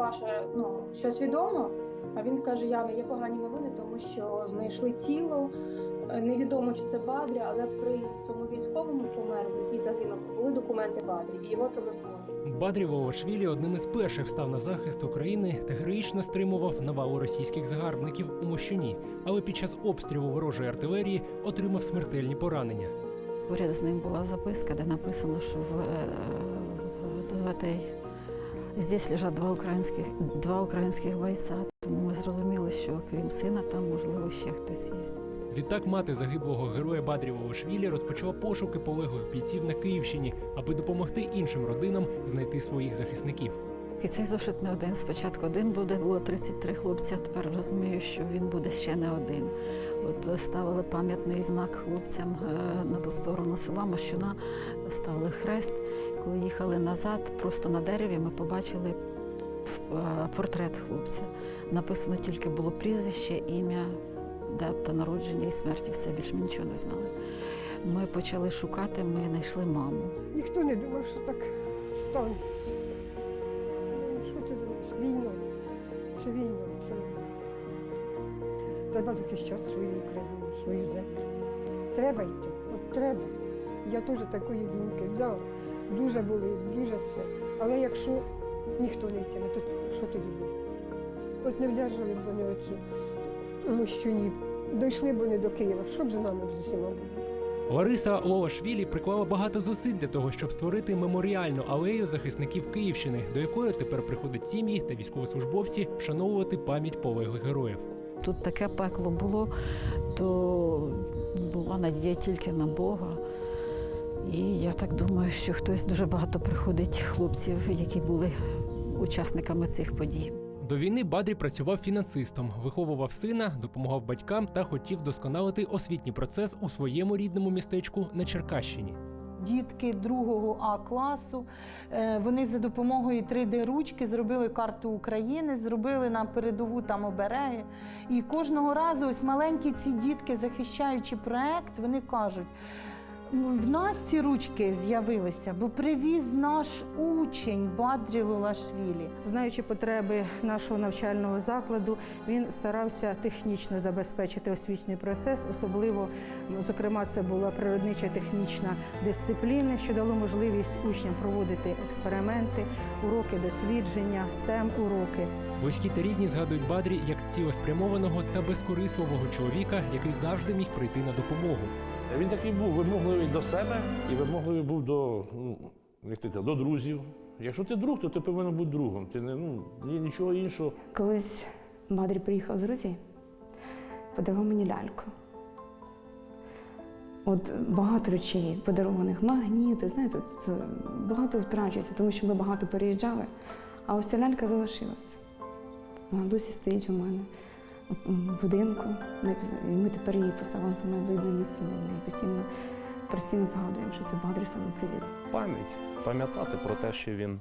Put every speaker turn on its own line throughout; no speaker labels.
Паша, ну щось відомо. А він каже: Яна, є погані новини, тому що знайшли тіло. Е, Невідомо, чи це Бадрі, але при цьому військовому померлу, який загинув, були документи Бадрі і його телефон.
Бадрі Вовашвілі одним із перших став на захист України та героїчно стримував навалу російських загарбників у Мощуні, але під час обстрілу ворожої артилерії отримав смертельні поранення.
Поряд з ним була записка, де написано, що в, е, в этой- здесь лежать два українських, два українських бойця. Тому ми зрозуміли, що крім сина, там можливо ще хтось є.
Відтак мати загиблого героя Бадрівого Швілі розпочала пошуки полеглих бійців на Київщині, аби допомогти іншим родинам знайти своїх захисників.
І цей зошит не один. Спочатку один буде, було 33 хлопці, а тепер розумію, що він буде ще не один. От е, ставили пам'ятний знак хлопцям е, на ту сторону села Мощуна, ставили хрест. Коли їхали назад, просто на дереві ми побачили е, портрет хлопця. Написано тільки було прізвище, ім'я, дата народження і смерті. Все більше ми нічого не знали. Ми почали шукати, ми знайшли маму.
Ніхто не думав, що так стане. Треба захищати свою Україну, свою землю. Треба йти. От треба. Я теж такої думки. Да, дуже були, дуже це. Але якщо ніхто не йтиме, то що тоді буде? От не вдержали б вони оці мощуні. Дійшли б вони до Києва. Що б з нами з усіма було?
Лариса Ловашвілі приклала багато зусиль для того, щоб створити меморіальну алею захисників Київщини, до якої тепер приходять сім'ї та військовослужбовці вшановувати пам'ять полеглих героїв.
Тут таке пекло було, то була надія тільки на Бога. І я так думаю, що хтось дуже багато приходить хлопців, які були учасниками цих подій.
До війни Бадрі працював фінансистом, виховував сина, допомагав батькам та хотів досконалити освітній процес у своєму рідному містечку на Черкащині.
Дітки другого А класу. е, Вони за допомогою 3D-ручки зробили карту України, зробили на передову там обереги. І кожного разу ось маленькі ці дітки, захищаючи проект, вони кажуть. «Ну, В нас ці ручки з'явилися, бо привіз наш учень Бадрі Лулашвілі.
Знаючи потреби нашого навчального закладу, він старався технічно забезпечити освітній процес. Особливо, зокрема, це була природнича технічна дисципліна, що дало можливість учням проводити експерименти, уроки дослідження, stem уроки
Близькі та рідні згадують Бадрі як цілеспрямованого та безкорисливого чоловіка, який завжди міг прийти на допомогу.
Він такий був вимогливий до себе і вимогливий був до, ну, як ти кажеш, до друзів. Якщо ти друг, то ти повинен бути другом. Ти не ну нічого іншого.
Колись Бадрі приїхав з Грузії, подарував мені ляльку. От багато речей подарованих, магніти, знаєте, це багато втрачується, тому що ми багато переїжджали. А ось ця лялька залишилася. Вона досі стоїть у мене будинку. І ми тепер її поставили це найвидне місце. Ми постійно, постійно згадуємо, що це Бадрі саме привіз.
пам'ять, пам'ятати про те, що він,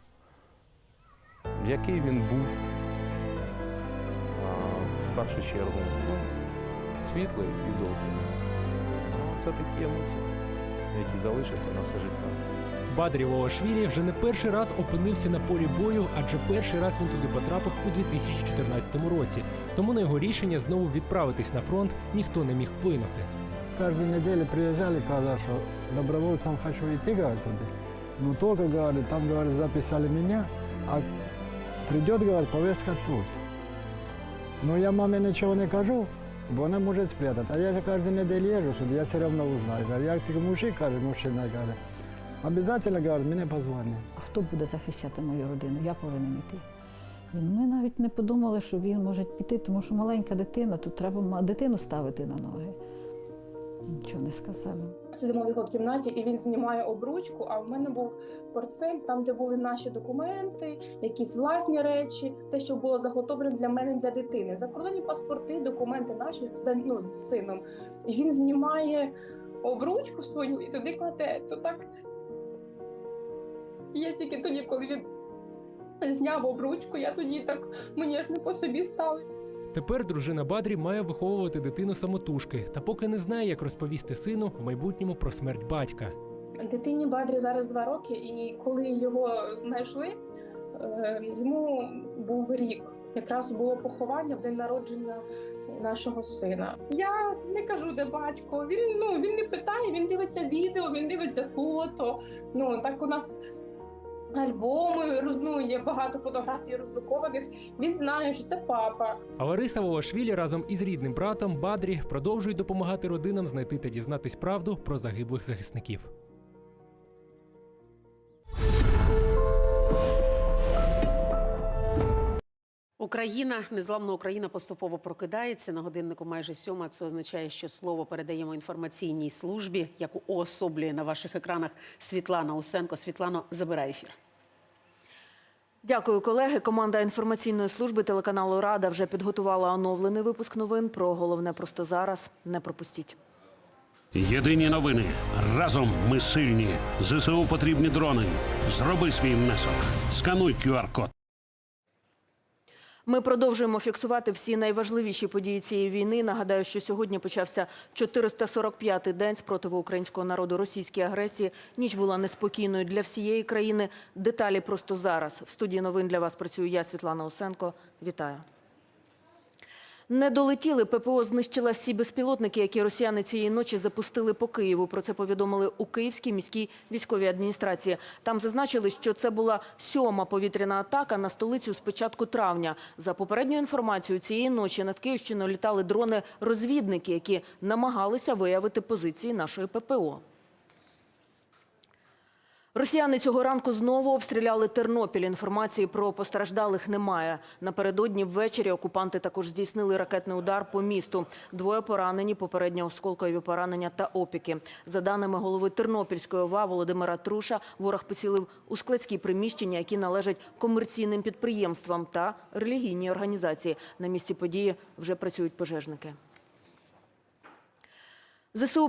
який він був в першу чергу, ну, світлий і добрий. Це такі емоції, які залишаться на все життя.
Бадрі Лоашвілі вже не перший раз опинився на полі бою, адже перший раз він туди потрапив у 2014 році. Тому на його рішення знову відправитись на фронт ніхто не міг вплинути.
Каждую неделю приезжали, казали, что добровольцем хочу идти, говорит, туда. Ну только, говорит, там, говорит, записали меня, а придет, говорит, повестка тут. Но я маме ничего не кажу, бо она может спрятать. А я же каждую неделю езжу сюда, я все равно узнаю. Говорю, я ты мужик, говорит, мужчина, говорит. Обязательно, говорит, меня позвонит.
А хто буде захищати мою родину? Я повинен йти. І ми навіть не подумали, що він може піти, тому що маленька дитина, тут треба дитину ставити на ноги. Нічого не сказали.
Сидимо в його кімнаті, і він знімає обручку. А в мене був портфель, там, де були наші документи, якісь власні речі, те, що було заготовлено для мене для дитини. Закордонні паспорти, документи наші з ну, з сином. І він знімає обручку свою і туди кладе. То так я тільки тоді, коли він зняв обручку, я тоді так мені аж не по собі стало.
Тепер дружина Бадрі має виховувати дитину самотужки, та поки не знає, як розповісти сину в майбутньому про смерть батька.
Дитині Бадрі зараз два роки, і коли його знайшли, Е, Йому був рік. Якраз було поховання в день народження нашого сина. Я не кажу, де батько. Він ну він не питає, він дивиться відео, він дивиться фото. Ну так у нас альбоми, ну, є багато фотографій роздрукованих. Він знає, що це папа.
А Лариса Волошвілі разом із рідним братом Бадрі продовжують допомагати родинам знайти та дізнатись правду про загиблих захисників.
Україна, незламна Україна поступово прокидається. На годиннику майже сьома. Це означає, що слово передаємо інформаційній службі, яку уособлює на ваших екранах Світлана Усенко. Світлано, забирай ефір.
Дякую, колеги. Команда інформаційної служби телеканалу Рада вже підготувала оновлений випуск новин. Про головне просто зараз. Не пропустіть.
Єдині новини. Разом ми сильні. ЗСУ потрібні дрони. Зроби свій внесок. Скануй QR-код.
Ми продовжуємо фіксувати всі найважливіші події цієї війни. Нагадаю, що сьогодні почався 445-й день спротиву українського народу російській агресії. Ніч була неспокійною для всієї країни. Деталі просто зараз. В студії новин для вас працюю я, Світлана Осенко. Вітаю. Не долетіли. ППО знищила всі безпілотники, які росіяни цієї ночі запустили по Києву. Про це повідомили у Київській міській військовій адміністрації. Там зазначили, що це була сьома повітряна атака на столицю з початку травня. За попередньою інформацією, цієї ночі над Київщиною літали дрони-розвідники, які намагалися виявити позиції нашої ППО. Росіяни цього ранку знову обстріляли Тернопіль. Інформації про постраждалих немає. Напередодні ввечері окупанти також здійснили ракетний удар по місту. Двоє поранені, попередньо осколкові поранення та опіки. За даними голови Тернопільської ОВА Володимира Труша, ворог поцілив у складські приміщення, які належать комерційним підприємствам та релігійній організації. На місці події вже працюють пожежники. ЗСУ